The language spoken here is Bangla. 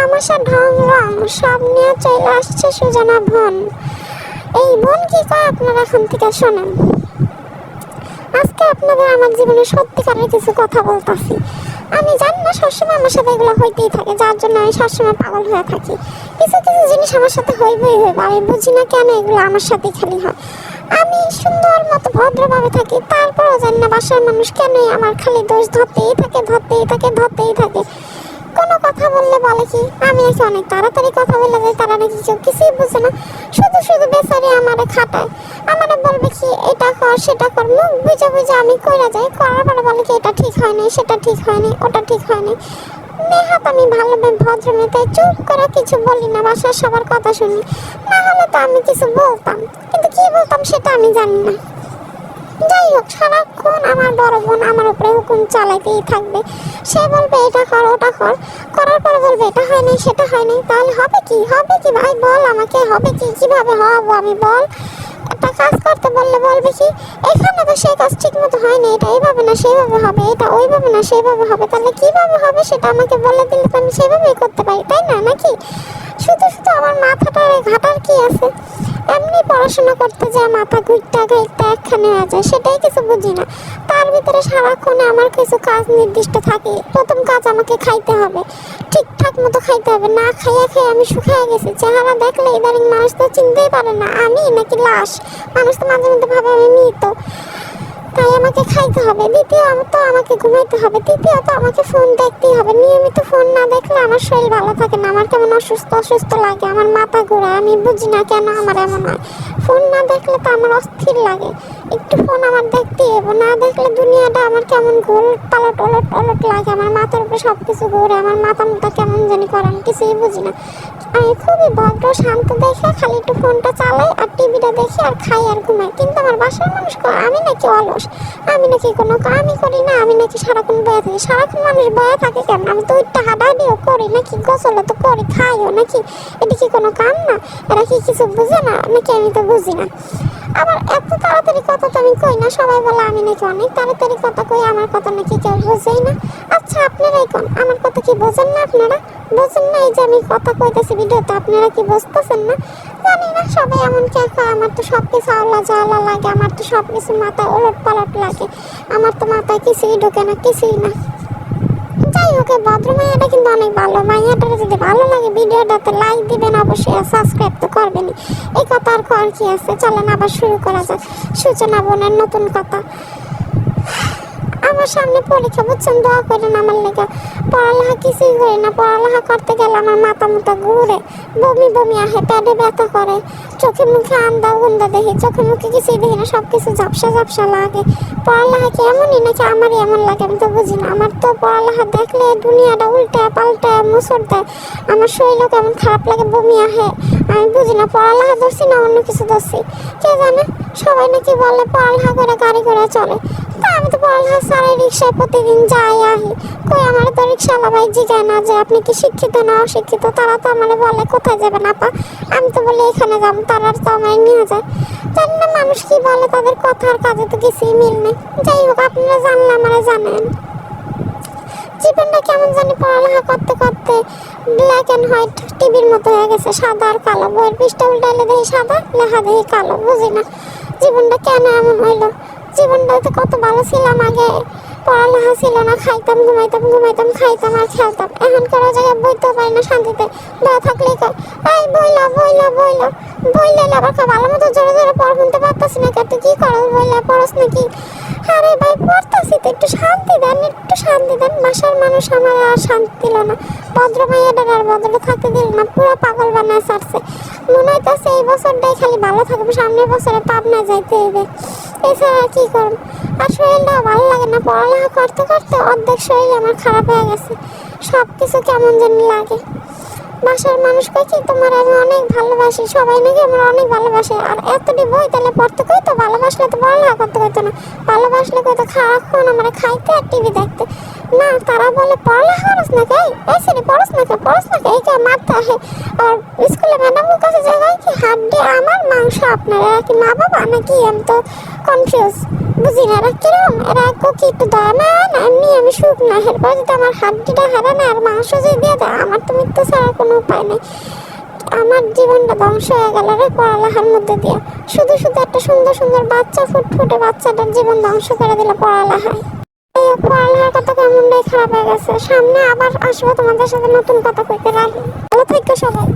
তামাশা ঢং রং সব নিয়ে চলে আসছে সুজানা বোন। এই বোন কি কয় আপনারা এখন থেকে শোনেন? আজকে আপনাদের আমার জীবনে সত্যিকারের কিছু কথা বলতাছি। আমি জানি না, সবসময় আমার সাথে এগুলো হইতেই থাকে, যার জন্য আমি সবসময় পাগল হয়ে থাকি। কিছু কিছু জিনিস আমার সাথে হইবই হইবে, আমি বুঝি না কেন এগুলো আমার সাথে খালি হয়। আমি সুন্দর মতো, ভদ্রভাবে থাকি, তারপরেও জানি না বাসার মানুষ কেন আমার খালি দোষ ধরতেই থাকে ধরতেই থাকে ধরতেই থাকে। কোনো কথা বললে বলে কি? আমি নাকি অনেক তাড়াতাড়ি কথা বলে যাই তারা নাকি কিছুই বুঝে না। শুধু শুধু বেচারি আমারে খাটায়। আমারে বলবে কি, এটা কর, সেটা কর। মুখ বুঝে বুঝে আমি কইরা যাই। করার পরে বলে কি, এটা ঠিক হয়নি, সেটা ঠিক হয়নি, ওটা ঠিক হয়নি। নেহাত আমি ভালো মেয়ে ভদ্র মেয়ে চুপ করে কিছু বলি না, বাসার সবার কথা শুনি। না হলে তো আমি কিছু বলতাম। কিন্তু কি বলতাম সেটা আমি জানি না। যাই হোক সারাক্ষণ আমার বড় বোন আমার উপরে হুকুম চালাইতেই থাকবে? সে বলবে, এটা কর, ওটা কর। করার পরে বলবে, এটা হয়নি, সেটা হয়নি। তাহলে হবে কি? হবে কি ভাই? বল আমাকে, হবে কি? কীভাবে হব আমি, বল। একটা কাজ করতে বললে বলবে কি, এখানে তো সেই কাজ ঠিক মতো হয়নি, এটা এইভাবে না, সেইভাবে হবে, এটা ওইভাবে না, সেইভাবে হবে। তাহলে কীভাবে হবে সেটা আমাকে বলে দিলে তো আমি সেভাবেই করতে পারি, তাই না, নাকি? শুধু শুধু আমার মাথাটার ঘাটার কি আছে? পড়াশোনা করতে যা মাথা ঘুরতে ঘুরতে একখানে হয়ে যায়, সেটাই কিছু বুঝি না। তার ভিতরে সারাক্ষণে আমার কিছু কাজ নির্দিষ্ট থাকে, প্রথম কাজ আমাকে খাইতে হবে, ঠিকঠাক মতো খাইতে হবে, না খাইয়া খেয়ে আমি শুকিয়ে গেছি। চেহারা দেখলে ইদানিং মানুষ তো চিনতেই পারে না, আমি নাকি লাশ? মানুষ তো মাঝে মধ্যে ভাবে আমি মৃত। তাই আমাকে খাইতে হবে। দ্বিতীয়ত আমাকে ঘুমাইতে হবে। তৃতীয়ত আমাকে ফোন দেখতেই হবে। নিয়মিত ফোন না দেখলে আমার শরীর ভালো থাকে না। আমার কেমন অসুস্থ অসুস্থ লাগে। আমার মাথা ঘোরা, আমি বুঝি না কেন আমার এমন হয়। ফোন না দেখলে তো আমার অস্থির লাগে। একটু ফোন আমার দেখতেই হবে, না দেখলে দুনিয়াটা আমার কেমন গোল পালট ওলট ওলট লাগে। আমার মাথার উপরে সব কিছু ঘুরে, আমার মাথা মুথা কেমন জানি করে, আমি কিছুই বুঝি না। আমি খুবই ভদ্র, শান্ত দেখে খালি একটু ফোনটা চালাই আর টিভিটা দেখি আর খাই আর ঘুমাই। কিন্তু আমার বাসার মানুষ আমি নাকি অলস। আমি নাকি কোনো কামই করি না, আমি নাকি সারাক্ষণ বয়ে থাকি। সারাক্ষণ মানুষ বয়ে থাকে কেন আমি তো ওইটা হাঁটাহাঁটিও করি, নাকি গোসলও তো করি, খাইও নাকি? এটা কি কোনো কাম না? এরা কি কিছু বুঝে না? নাকি আমি তো বুঝি না? আবার এত তাড়াতাড়ি কথা তো আমি কই না? সবাই বলে আমি নাকি অনেক তাড়াতাড়ি কথা কই, আমার কথা নাকি কেউ বোঝেই না। আচ্ছা আপনারাই কোন? আমার কথা কি বোঝেন না আপনারা? বোঝেন না এই যে আমি কথা কইতেছি ভিডিওতে, আপনারা কি বুঝতেছেন না? জানি না, সবাই এমন কে আমার তো সব কিছু আল্লাহ জাল্লা লাগে, আমার তো সব কিছু মাথায় ওলট পালট লাগে। আমার তো মাথায় কিছুই ঢোকে না, কিছুই না। যাই হোক ভদ্র মাইয়াটা কিন্তু অনেক ভালো। মাইয়াটার যদি ভালো লাগে ভিডিওটাতে লাইক দিবেন, অবশ্যই আর সাবস্ক্রাইব তো করবেনই। এই কথা আর কর কি আছে? চলেন আবার শুরু করা যাক। সূচনা বোনের নতুন কথা। আমার সামনে পরীক্ষা বুঝছেন? দোয়া করেন আমার লেগে। পড়ালেখা কিছুই করি না, পড়ালেখা করতে গেলে আমার মাথা মুথা ঘুরে, বমি বমি আহে, পেটে ব্যথা করে। চোখে মুখে আন্দা উন্দা দেখি, চোখে মুখে কিছুই দেখি না সব কিছু ঝাপসা ঝাপসা লাগে। পড়ালেখা কি এমনই নাকি আমারই এমন লাগে? আমি তো বুঝি না। আমার তো পড়ালেখা দেখলে দুনিয়াটা উল্টে পাল্টে মুসর দেয়। আমার শরীরও কেমন খারাপ লাগে, বমি আহে। আমি বুঝি না, পড়ালেখা ধরছি না, অন্য কিছু ধরছি? কে জানে? সবাই নাকি বলে পড়ালেখা করে, গাড়ি করে চলে। আমি তো পড়ালেখা সারা রিক্সায় প্রতিদিন যাই আহি কই আমার তো রিক্সাওয়ালা ভাই জিগায় না যে, আপনি কি শিক্ষিত না অশিক্ষিত? তারা তো আমার বলে, কোথায় যাবেন আপা? আমি তো বলি, এখানে যাব, তারা তো আমার নিয়ে যায়। জানি না মানুষ কি বলে, তাদের কথার কাজে তো কিছুই মিল নেই। যাই হোক, আপনারা জানলে আমার জানেন। জীবনটা কেমন জানি পড়ালেখা করতে করতে ব্ল্যাক অ্যান্ড হোয়াইট টিভির মতো হয়ে গেছে, সাদা আর কালো। বইয়ের পৃষ্ঠা উল্টাইলে দেখি সাদা, লেখা দেখি কালো বুঝি না জীবনটা কেন এমন হইল? জীবনটাতে কত ভালো ছিলাম আগে। পড়ালেখা ছিল না, খাইতাম, ঘুমাইতাম ঘুমাইতাম, খাইতাম আর খেলতাম। এখন কারও জায়গায় বইতেও পারি না শান্তিতে। বয়ে থাকলেই কয় এই বইলা বইলা বইলা। বইলে আবার খা ভালো মতো জোরে জোরে পড়, শুনতে পারতাছি না তুই কি করস বইলা, পড়স নাকি? আরে ভাই, পড়তাছি তো, একটু শান্তি দেন, একটু শান্তি দেন। বাসার মানুষ আমার আর শান্তি দিল না। ভদ্র মাইয়াটার আর ভদ্র থাকতে দিল না, পুরো পাগল বানায় ছাড়ছে। মনে হইতাছে এই বছরটাই খালি ভালো থাকবে, সামনের বছরে পাবনা যাইতে হবে এছাড়া কি করব? আর শরীরটা ভালো লাগে না, পড়ালেখা করতে করতে অর্ধেক শরীর আমার খারাপ হয়ে গেছে। সব কিছু কেমন জানি লাগে। বাসার মানুষ কয় তোমার আমি অনেক ভালোবাসি। সবাই নাকি আমার অনেক ভালোবাসে। আর এতটি বই তাহলে পড়তে কই তো? ভালোবাসলে তো পড়ালেখা করতে কইতো না। ভালোবাসলে কইতো খারাপক্ষণ আমার খাইতে আর টিভি দেখতে। না, তারা বলে, পড়ালেখা করস না কে? এই সেরে পড়স না কে? পড়স না কে? মারতে আহে আর স্কুলে ম্যাডামের হাড্ডি আমার মাংস আপনার এরা কি মা বাবা নাকি আমি তো কনফিউজ বুঝি না, এরা কিরম? এরা কি একটু দয়া না এমনি আমি সুখ না। এরপর যদি আমার হাড্ডিটা হারা না, আর মাংস যদি দিয়ে দেয়, আমার তো মৃত্যু ছাড়া কোনো উপায় নেই। আমার জীবনটা ধ্বংস হয়ে গেল রে, পড়ালেখার মধ্যে দিয়ে। শুধু শুধু একটা সুন্দর সুন্দর বাচ্চা, ফুটফুটে বাচ্চাটার জীবন ধ্বংস করে দিল পড়ালেখায়। পড়ালেখার কথা কেমনটাই খারাপ হয়ে গেছে। সামনে আবার আসব তোমাদের সাথে নতুন কথা কইতে রাখি ভালো থাকো সবাই।